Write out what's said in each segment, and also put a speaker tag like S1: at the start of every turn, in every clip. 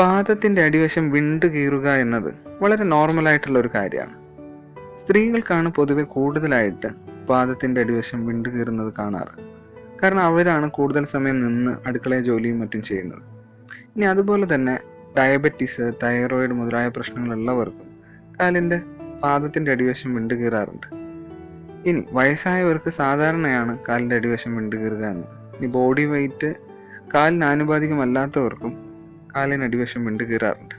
S1: പാദത്തിന്റെ അടിവശം വിണ്ട് കീറുക എന്നത് വളരെ നോർമൽ ആയിട്ടുള്ള ഒരു കാര്യമാണ്. സ്ത്രീകൾക്കാണ് പൊതുവെ കൂടുതലായിട്ട് പാദത്തിന്റെ അടിവശം വിണ്ട് കീറുന്നത് കാണാറ്. കാരണം അവരാണ് കൂടുതൽ സമയം നിന്ന് അടുക്കള ജോലിയും മറ്റും ചെയ്യുന്നത്. ഇനി അതുപോലെ തന്നെ ഡയബറ്റീസ് തൈറോയിഡ് മുതലായ പ്രശ്നങ്ങളുള്ളവർക്കും കാലിന്റെ പാദത്തിന്റെ അടിവശം വിണ്ട് കീറാറുണ്ട്. ഇനി വയസ്സായവർക്ക് സാധാരണയാണ് കാലിന്റെ അടിവശം വിണ്ട് കീറുക എന്ന് ഇനി ബോഡി വെയിറ്റ് കാലിന് ആനുപാതികമല്ലാത്തവർക്കും കാലിന് അടിവശം വിണ്ടു കീറാറുണ്ട്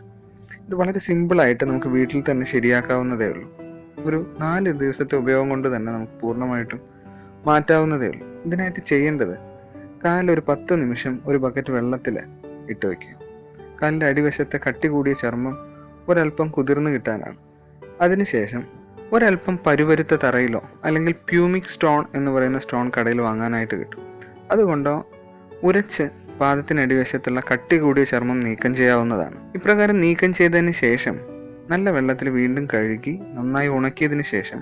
S1: ഇത് വളരെ സിമ്പിളായിട്ട് നമുക്ക് വീട്ടിൽ തന്നെ ശരിയാക്കാവുന്നതേ ഉള്ളൂ. ഒരു നാല് ദിവസത്തെ ഉപയോഗം കൊണ്ട് തന്നെ നമുക്ക് പൂർണമായിട്ടും മാറ്റാവുന്നതേ ഉള്ളൂ. ഇതിനായിട്ട് ചെയ്യേണ്ടത് കാലൊരു പത്ത് നിമിഷം ഒരു ബക്കറ്റ് വെള്ളത്തിൽ ഇട്ട് വയ്ക്കുക. കാലിന്റെ അടിവശത്തെ കട്ടി കൂടിയ ചർമ്മം ഒരല്പം കുതിർന്നു കിട്ടാനാണ്. അതിനുശേഷം ഒരല്പം പരുവരുത്ത തറയിലോ അല്ലെങ്കിൽ പ്യൂമിക് സ്റ്റോൺ എന്ന് പറയുന്ന സ്റ്റോൺ കടയിൽ വാങ്ങാനായിട്ട് കിട്ടും. അതുകൊണ്ടോ ഉരച്ച് പാദത്തിനടിവശത്തുള്ള കട്ടി കൂടിയ ചർമ്മം നീക്കം ചെയ്യാവുന്നതാണ്. ഇപ്രകാരം നീക്കം ചെയ്തതിന് ശേഷം നല്ല വെള്ളത്തിൽ വീണ്ടും കഴുകി നന്നായി ഉണക്കിയതിന് ശേഷം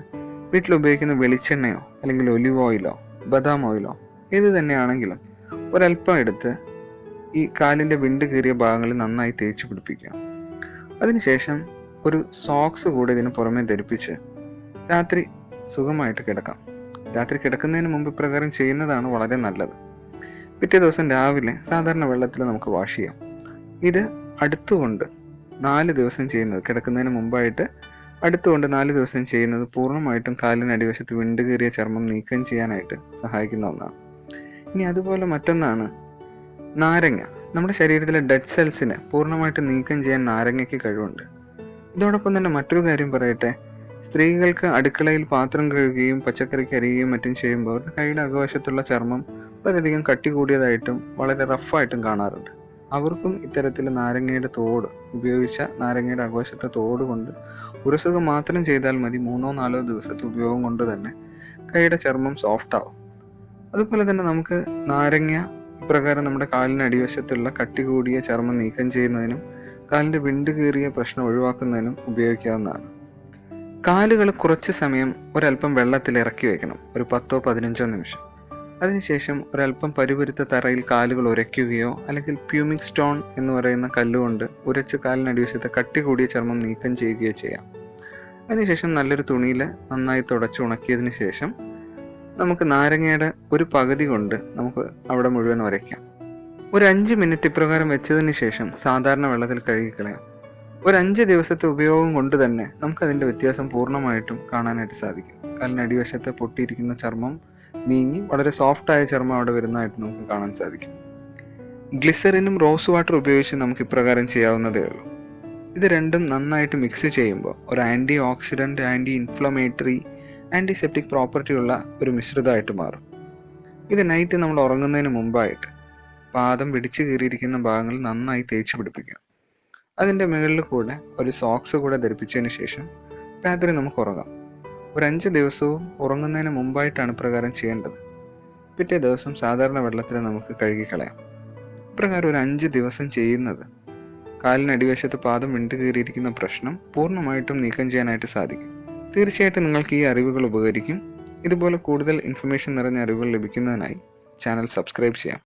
S1: വീട്ടിൽ ഉപയോഗിക്കുന്ന വെളിച്ചെണ്ണയോ അല്ലെങ്കിൽ ഒലിവ് ഓയിലോ ബദാം ഓയിലോ ഏത് തന്നെയാണെങ്കിലും ഒരല്പം എടുത്ത് ഈ കാലിന്റെ വിണ്ട് കീറിയ ഭാഗങ്ങളിൽ നന്നായി തേച്ച് പിടിപ്പിക്കുക. അതിനുശേഷം ഒരു സോക്സ് കൂടെ ഇതിന് പുറമെ ധരിപ്പിച്ച് രാത്രി സുഖമായിട്ട് കിടക്കാം. രാത്രി കിടക്കുന്നതിന് മുമ്പ് ഇപ്രകാരം ചെയ്യുന്നതാണ് വളരെ നല്ലത്. പിറ്റേ ദിവസം രാവിലെ സാധാരണ വെള്ളത്തിൽ നമുക്ക് വാഷ് ചെയ്യാം. ഇത് അടുത്തുകൊണ്ട് നാല് ദിവസം ചെയ്യുന്നത് കിടക്കുന്നതിന് മുമ്പായിട്ട് അടുത്തുകൊണ്ട് നാല് ദിവസം ചെയ്യുന്നത് പൂർണമായിട്ടും കാലിന് അടിവശത്ത് വിണ്ടുകീറിയ ചർമ്മം നീക്കം ചെയ്യാനായിട്ട് സഹായിക്കുന്ന ഒന്നാണ്. ഇനി അതുപോലെ മറ്റൊന്നാണ് നാരങ്ങ. നമ്മുടെ ശരീരത്തിലെ ഡെഡ് സെൽസിനെ പൂർണമായിട്ട് നീക്കം ചെയ്യാൻ നാരങ്ങയ്ക്ക് കഴിവുണ്ട്. ഇതോടൊപ്പം തന്നെ മറ്റൊരു കാര്യം പറയട്ടെ. സ്ത്രീകൾക്ക് അടുക്കളയിൽ പാത്രം കഴുകുകയും പച്ചക്കറിക്ക് അരിയുകയും മറ്റും ചെയ്യുമ്പോൾ അവരുടെ കൈയുടെ അകവശത്തുള്ള ചർമ്മം വളരെയധികം കട്ടി കൂടിയതായിട്ടും വളരെ റഫായിട്ടും കാണാറുണ്ട്. അവർക്കും ഇത്തരത്തിൽ നാരങ്ങയുടെ തോട് ഉപയോഗിച്ച നാരങ്ങയുടെ ആഘോഷത്തെ തോട് കൊണ്ട് ഉരസുക മാത്രം ചെയ്താൽ മതി. മൂന്നോ നാലോ ദിവസത്തെ ഉപയോഗം കൊണ്ട് തന്നെ കൈയുടെ ചർമ്മം സോഫ്റ്റ് ആവും. അതുപോലെ തന്നെ നമുക്ക് നാരങ്ങ ഇപ്രകാരം നമ്മുടെ കാലിന് അടിവശത്തുള്ള കട്ടി കൂടിയ ചർമ്മം നീക്കം ചെയ്യുന്നതിനും കാലിന്റെ വിണ്ട് കീറിയ പ്രശ്നം ഒഴിവാക്കുന്നതിനും ഉപയോഗിക്കാവുന്നതാണ്. കാലുകൾ കുറച്ച് സമയം ഒരല്പം വെള്ളത്തിൽ ഇറക്കി വെക്കണം. ഒരു പത്തോ പതിനഞ്ചോ നിമിഷം. അതിനുശേഷം ഒരല്പം പരുപരുത്ത തറയിൽ കാലുകൾ ഉരയ്ക്കുകയോ അല്ലെങ്കിൽ പ്യൂമിക് സ്റ്റോൺ എന്ന് പറയുന്ന കല്ലുകൊണ്ട് ഉരച്ച് കാലിനടിവശത്തെ കട്ടി കൂടിയ ചർമ്മം നീക്കം ചെയ്യുകയോ ചെയ്യാം. അതിനുശേഷം നല്ലൊരു തുണിയിൽ നന്നായി തുടച്ച് ഉണക്കിയതിന് ശേഷം നമുക്ക് നാരങ്ങയുടെ ഒരു പകുതി കൊണ്ട് നമുക്ക് അവിടെ മുഴുവൻ ഉരയ്ക്കാം. ഒരു അഞ്ച് മിനിറ്റ് ഇപ്രകാരം വെച്ചതിന് ശേഷം സാധാരണ വെള്ളത്തിൽ കഴുകിക്കളയാം. ഒരു അഞ്ച് ദിവസത്തെ ഉപയോഗം കൊണ്ട് തന്നെ നമുക്കതിന്റെ വ്യത്യാസം പൂർണമായിട്ടും കാണാനായിട്ട് സാധിക്കും. കാലിനടിവശത്ത് പൊട്ടിയിരിക്കുന്ന ചർമ്മം നീങ്ങി വളരെ സോഫ്റ്റ് ആയ ചർമ്മം അവിടെ വരുന്നതായിട്ട് നമുക്ക് കാണാൻ സാധിക്കും. ഗ്ലിസറിനും റോസ് വാട്ടർ ഉപയോഗിച്ച് നമുക്ക് ഇപ്രകാരം ചെയ്യാവുന്നതേ ഉള്ളൂ. ഇത് രണ്ടും നന്നായിട്ട് മിക്സ് ചെയ്യുമ്പോൾ ഒരു anti oxidant anti inflammatory antiseptic property ഉള്ള ഒരു മിശ്രിതമായിട്ട് മാറും. ഇത് നൈറ്റ് നമ്മൾ ഉറങ്ങുന്നതിന് മുമ്പായിട്ട് പാദം പിടിച്ചു കീറിയിരിക്കുന്ന ഭാഗങ്ങൾ നന്നായി തേച്ച് പിടിപ്പിക്കുക. അതിന്റെ മുകളിൽ കൂടെ ഒരു സോക്സ് കൂടെ ധരിപ്പിച്ചതിന് ശേഷം രാത്രി നമുക്ക് ഉറങ്ങാം. ഒരു അഞ്ച് ദിവസവും ഉറങ്ങുന്നതിന് മുമ്പായിട്ടാണ് പ്രകാരം ചെയ്യേണ്ടത്. പിറ്റേ ദിവസം സാധാരണ വെള്ളത്തിൽ നമുക്ക് കഴുകിക്കളയാം. ഇപ്രകാരം ഒരു അഞ്ച് ദിവസം ചെയ്യുന്നത് കാലിനടിവശത്ത് പാദം വിണ്ടു കീറിയിരിക്കുന്ന പ്രശ്നം പൂർണമായിട്ടും നീക്കം ചെയ്യാനായിട്ട് സാധിക്കും. തീർച്ചയായിട്ടും നിങ്ങൾക്ക് ഈ അറിവുകൾ ഉപകരിക്കും. ഇതുപോലെ കൂടുതൽ ഇൻഫർമേഷൻ നിറഞ്ഞ അറിവുകൾ ലഭിക്കുന്നതിനായി ചാനൽ സബ്സ്ക്രൈബ് ചെയ്യാം.